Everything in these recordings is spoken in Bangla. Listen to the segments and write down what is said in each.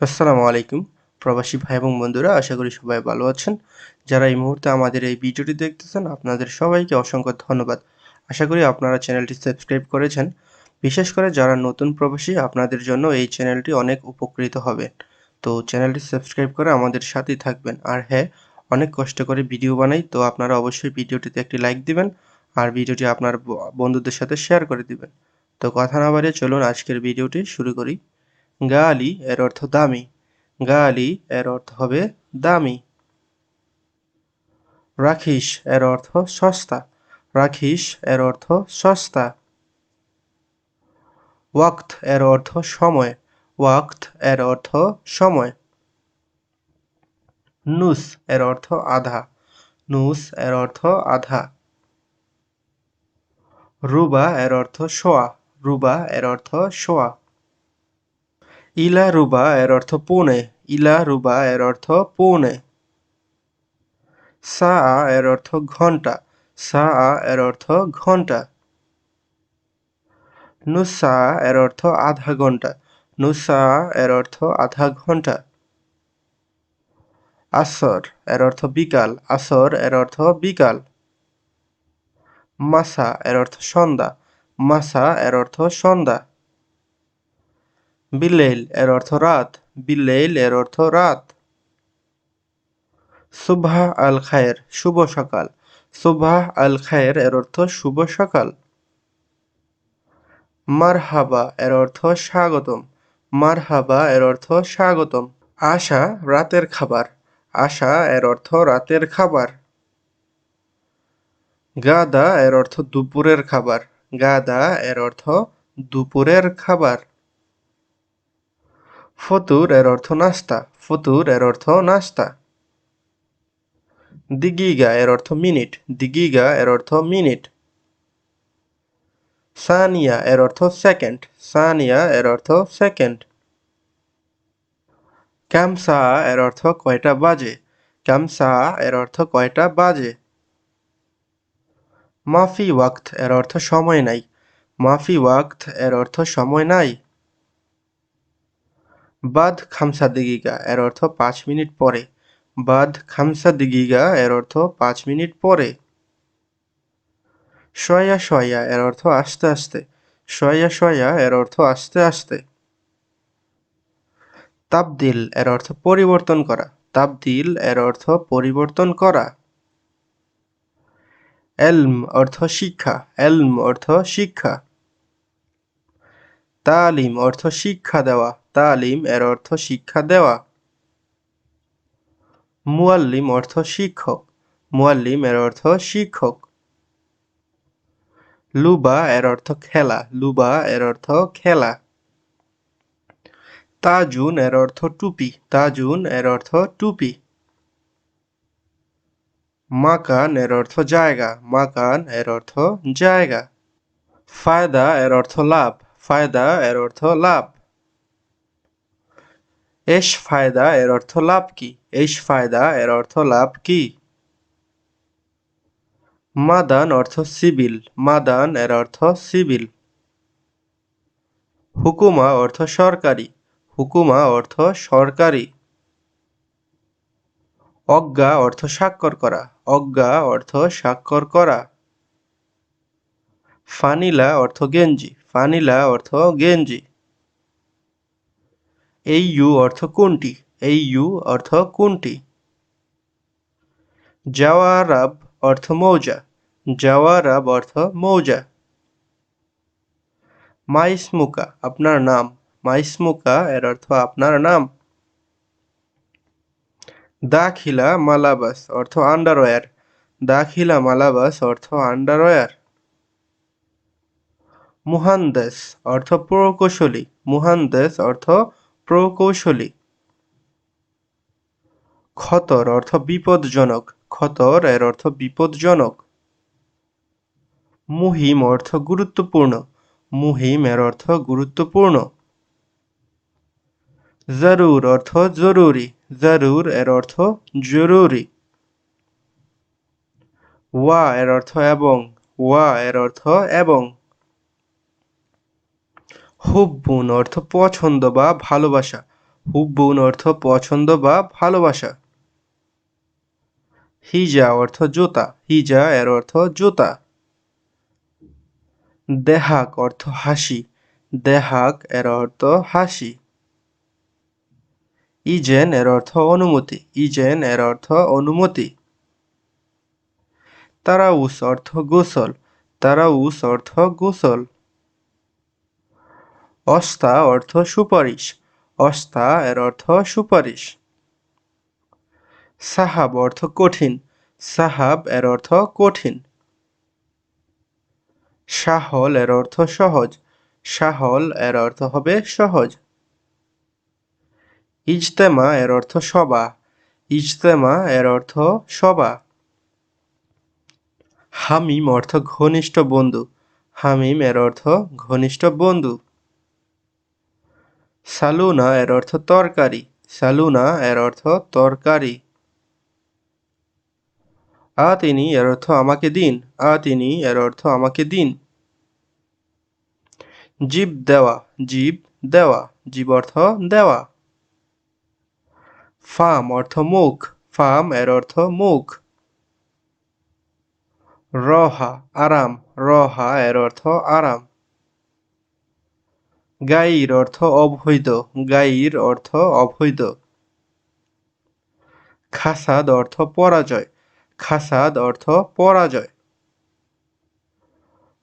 আসসালামু আলাইকুম, প্রবাসী ভাই এবং বন্ধুরা, আশা করি সবাই ভালো আছেন। যারা এই মুহূর্তে আমাদের এই ভিডিওটি দেখতেছেন, আপনাদের সবাইকে অসংখ্য ধন্যবাদ। আশা করি আপনারা চ্যানেলটি সাবস্ক্রাইব করেছেন। বিশেষ করে যারা নতুন প্রবাসী, আপনাদের জন্য এই চ্যানেলটি অনেক উপকৃত হবে তো চ্যানেলটি সাবস্ক্রাইব করে আমাদের সাথেই থাকবেন। আর হ্যাঁ অনেক কষ্ট করে ভিডিও বানাই, তো আপনারা অবশ্যই ভিডিওটিতে একটি লাইক দিবেন আর ভিডিওটি আপনার বন্ধুদের সাথে শেয়ার করে দিবেন। তো কথা না বাড়িয়ে চলুন আজকের ভিডিওটি শুরু করি। গালি এর অর্থ দামি গালি এর অর্থ হবে দামি রাখিস এর অর্থ সস্তা রাখিস এর অর্থ সস্তা ওয়াক্ত এর অর্থ সময় ওয়াক্ত এর অর্থ সময় নুস এর অর্থ আধা নুস এর অর্থ আধা রুবা এর অর্থ শোয়া রুবা এর অর্থ শোয়া ইলা রুবা এর অর্থ পৌনে ইলা রুবা এর অর্থ পৌনে সা এর অর্থ ঘণ্টা সা এর অর্থ ঘণ্টা নুসা এর অর্থ আধা ঘণ্টা নুসা এর অর্থ আধা ঘণ্টা আসর এর অর্থ বিকাল আসর এর অর্থ বিকাল মাসা এর অর্থ সন্ধ্যা মাসা এর অর্থ সন্ধ্যা বিল্লেইল এর অর্থ রাত বিল্লেইল এর অর্থ রাত। সুবহা আল খায়ের, শুভ সকাল। সুবহা আল খায়ের এর অর্থ শুভ সকাল। মারহাবা এর অর্থ স্বাগতম। মারহাবা এর অর্থ স্বাগতম। আশা, রাতের খাবার। আশা এর অর্থ রাতের খাবার। গাদা এর অর্থ দুপুরের খাবার। গাদা এর অর্থ দুপুরের খাবার। ফতুর এর অর্থ নাস্তা ফতুর এর অর্থ নাস্তা দিগিগা এর অর্থ মিনিট দিগিগা এর অর্থ মিনিট সানিয়া এর অর্থ সেকেন্ড সানিয়া এর অর্থ সেকেন্ড ক্যামসা এর অর্থ কয়টা বাজে ক্যামসা এর অর্থ কয়টা বাজে মাফি ওয়াক্ত এর অর্থ সময় নাই মাফি ওয়াক্ত এর অর্থ সময় নাই বাদ খামসা দিগিগা এর অর্থ পাঁচ মিনিট পরে। বাদ খামসা দিগিগা এর অর্থ পাঁচ মিনিট পরে। শয়া শয়া এর অর্থ আস্তে আস্তে। শয়া শয়া এর অর্থ আস্তে আস্তে। তাবদিল এর অর্থ পরিবর্তন করা। তাবদিল এর অর্থ পরিবর্তন করা। এলম অর্থ শিক্ষা। এলম অর্থ শিক্ষা। তালিম অর্থ শিক্ষা দেওয়া। তালিম এর অর্থ শিক্ষা দেওয়া মুয়াল্লিম অর্থ শিক্ষক মুয়াল্লিম এর অর্থ শিক্ষক লুবা এর অর্থ খেলা লুবা এর অর্থ খেলা তাজুন এর অর্থ টুপি তাজুন এর অর্থ টুপি মাকান এর অর্থ জায়গা মাকান এর অর্থ জায়গা ফায়দা এর অর্থ লাভ ফায়দা এর অর্থ লাভ এশ ফায়দা এর অর্থ লাভ কি? এশ ফায়দা এর অর্থ লাভ কি? মাদান অর্থ সিভিল। মাদান এর অর্থ সিভিল। হুকুমা অর্থ সরকারি। হুকুমা অর্থ সরকারি। অজ্ঞা অর্থ স্বাক্ষর করা। অজ্ঞা অর্থ স্বাক্ষর করা। ফানিলা অর্থ গেঞ্জি। ফানিলা অর্থ গেঞ্জি। এই ইউ অর্থ কোনটি? এই ইউ অর্থ কোনটি? জাওয়ারাব অর্থ মৌজা। জাওয়ারাব অর্থ মৌজা। মাইসমুকা, আপনার নাম। মাইসমুকা এর অর্থ আপনার নাম। দাখিলা মালাবাস অর্থ আন্ডারওয়্যার। দাখিলা মালাবাস অর্থ আন্ডারওয়্যার। মুহান্দেস অর্থ প্রকৌশলী। মুহান্দেস অর্থ প্রকৌশলী। খতর অর্থ বিপদজনক খতর এর অর্থ বিপদজনক মুহিম অর্থ গুরুত্বপূর্ণ, মুহিম এর অর্থ গুরুত্বপূর্ণ। জরুর অর্থ জরুরি, জরুর এর অর্থ জরুরি। ওয়া এর অর্থ এবং, ওয়া এর অর্থ এবং। হুব্বুন অর্থ পছন্দ বা ভালোবাসা। হুব্বুন অর্থ পছন্দ বা ভালোবাসা। হিজা অর্থ জুতা। হিজা এর অর্থ জোতা। দেহাক অর্থ হাসি। দেহাক এর অর্থ হাসি। ইজেন এর অর্থ অনুমতি। ইজেন এর অর্থ অনুমতি। তারাউস অর্থ গোসল। তারাউস অর্থ গোসল। অস্তা অর্থ সুপারিশ অস্তা এর অর্থ সুপারিশ। সাহাব অর্থ কঠিন, সাহাব এর অর্থ কঠিন। সাহল এর অর্থ সহজ, সাহল এর অর্থ হবে সহজ। ইজতেমা এর অর্থ সভা, ইজতেমা এর অর্থ সভা। হামিম অর্থ ঘনিষ্ঠ বন্ধু, হামিম এর অর্থ ঘনিষ্ঠ বন্ধু। সালুনা এর অর্থ তরকারি। সালুনা এর অর্থ তরকারি। আ তিনি এর অর্থ আমাকে দিন। আ তিনি এর অর্থ আমাকে দিন। জীব দেওয়া। জীব দেওয়া। জীব অর্থ দেওয়া। ফাম অর্থ মুখ। ফাম এর অর্থ মুখ। রহা, আরাম। রহা এর অর্থ আরাম। গাইর অর্থ অবৈধ, গাইর অর্থ অবৈধ। খাসাদ অর্থ পরাজয়, খাসাদ অর্থ পরাজয়।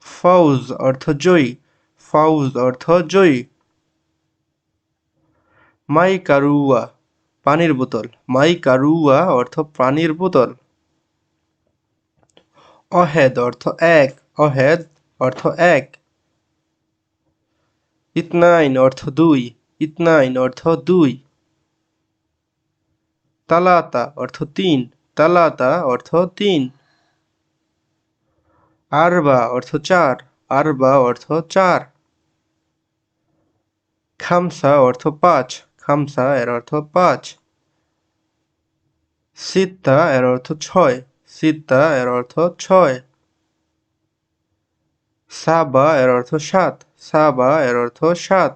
ফাউজ অর্থ জয়ী, ফাউজ অর্থ জয়ী। মাই কারুয়া পানির বোতল মাই কারুয়া অর্থ পানির বোতল। অহেদ অর্থ এক, অহেদ অর্থ এক। ইতনাইন অর্থ দুই ইতনাইন অর্থ দুই। তালাতা অর্থ তিন, তালাতা অর্থ তিন। আরবা অর্থ চার, আরবা অর্থ চার। খামসা অর্থ পাঁচ, খামসা এর অর্থ পাঁচ। সিত্তা এর অর্থ ছয়, সিত্তা এর অর্থ ছয়। সাবা এর অর্থ সাত সাবা এর অর্থ সাত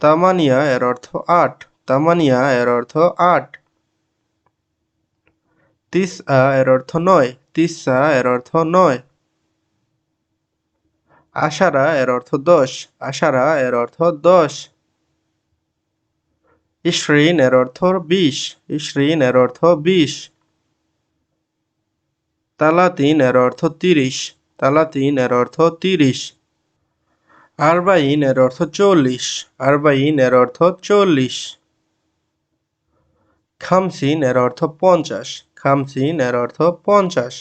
তামানিয়া এর অর্থ আট তামানিয়া এর অর্থ আট তিসা এর অর্থ নয় তিসা এর অর্থ নয় আশারা এর অর্থ দশ আশারা এর অর্থ দশ ইশরিন এর অর্থ বিশ ইশরিন এর অর্থ বিশ তালাতিন এর অর্থ তিরিশ তালাতিন এর অর্থ তিরিশ। আরবাইন এর অর্থ চল্লিশ আরবাইন এর অর্থ চল্লিশ। খামসিন এর অর্থ পঞ্চাশ খামসিন এর অর্থ পঞ্চাশ।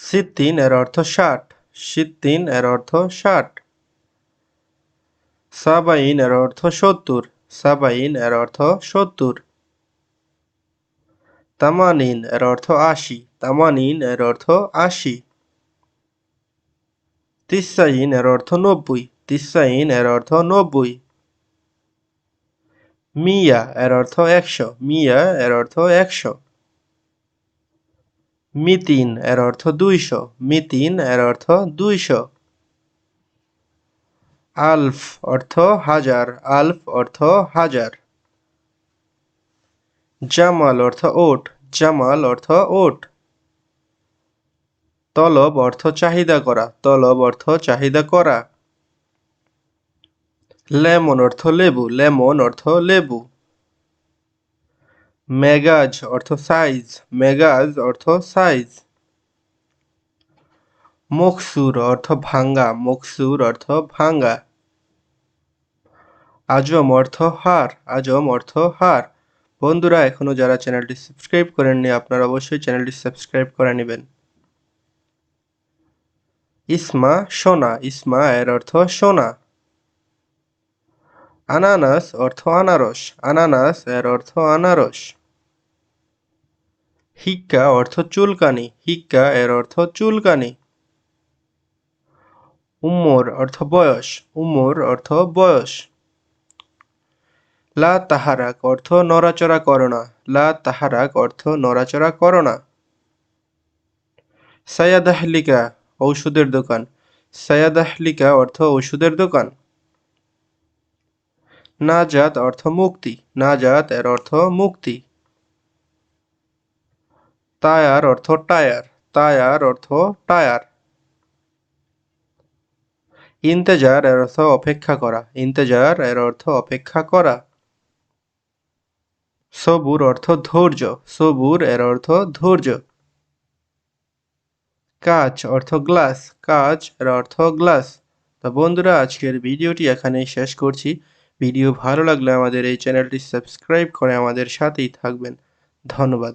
সিদ্দিন এর অর্থ ষাট সিদ্দিন এর অর্থ ষাট। সাবাইন এর অর্থ সত্তর সাবাইন এর অর্থ সত্তর। তামানিন এর অর্থ আশি। তামানিন এর অর্থ আশি। তিসাইন এর অর্থ নব্বই। তিসাইন এর অর্থ নব্বই। মিয়া এর অর্থ একশো। মিয়া এর অর্থ একশো। মিতিন এর অর্থ দুইশো। মিতিন এর অর্থ দুইশো। আলফ অর্থ হাজার। আলফ অর্থ হাজার। জামাল অর্থ ওট, জামাল অর্থ ওট। তলব অর্থ চাহিদা করা, তলব অর্থ চাহিদা করা। লেমন অর্থ লেবু, লেমন অর্থ লেবু। মেগাজ অর্থ সাইজ, মেগাজ অর্থ সাইজ। মকসুর অর্থ ভাঙ্গা, মকসুর অর্থ ভাঙ্গা। আজম অর্থ হার, আজম অর্থ হার। বন্ধুরা এখনও যারা চ্যানেলটি সাবস্ক্রাইব করেননি, আপনারা অবশ্যই চ্যানেলটি সাবস্ক্রাইব করে নেবেন। ইসমা, সোনা। ইসমা এর অর্থ সোনা। আনানাস অর্থ আনারস। আনানাস এর অর্থ আনারস। হিক্কা অর্থ চুলকানি। হিক্কা এর অর্থ চুলকানি। উম্মর অর্থ বয়স। উম্মর অর্থ বয়স। লা তাহারাক অর্থ নড়াচড়া করো না। লা তাহারাক অর্থ নড়াচড়া করো না। সায়াদাহলিকা, ঔষধের দোকান। সায়াদাহলিকা অর্থ ওষুধের দোকান। নাজাত অর্থ মুক্তি। নাজাত এর অর্থ মুক্তি। তায়ার অর্থ টায়ার। তায়ার অর্থ টায়ার। ইন্তেজার এর অর্থ অপেক্ষা করা। ইন্তেজার এর অর্থ অপেক্ষা করা। সবুর অর্থ ধৈর্য, সবুর এর অর্থ ধৈর্য। কাচ অর্থ গ্লাস, কাচ এর অর্থ গ্লাস। তো বন্ধুরা, আজকের ভিডিওটি এখানেই শেষ করছি। ভিডিও ভালো লাগলে আমাদের এই চ্যানেলটি সাবস্ক্রাইব করে আমাদের সাথেই থাকবেন। ধন্যবাদ।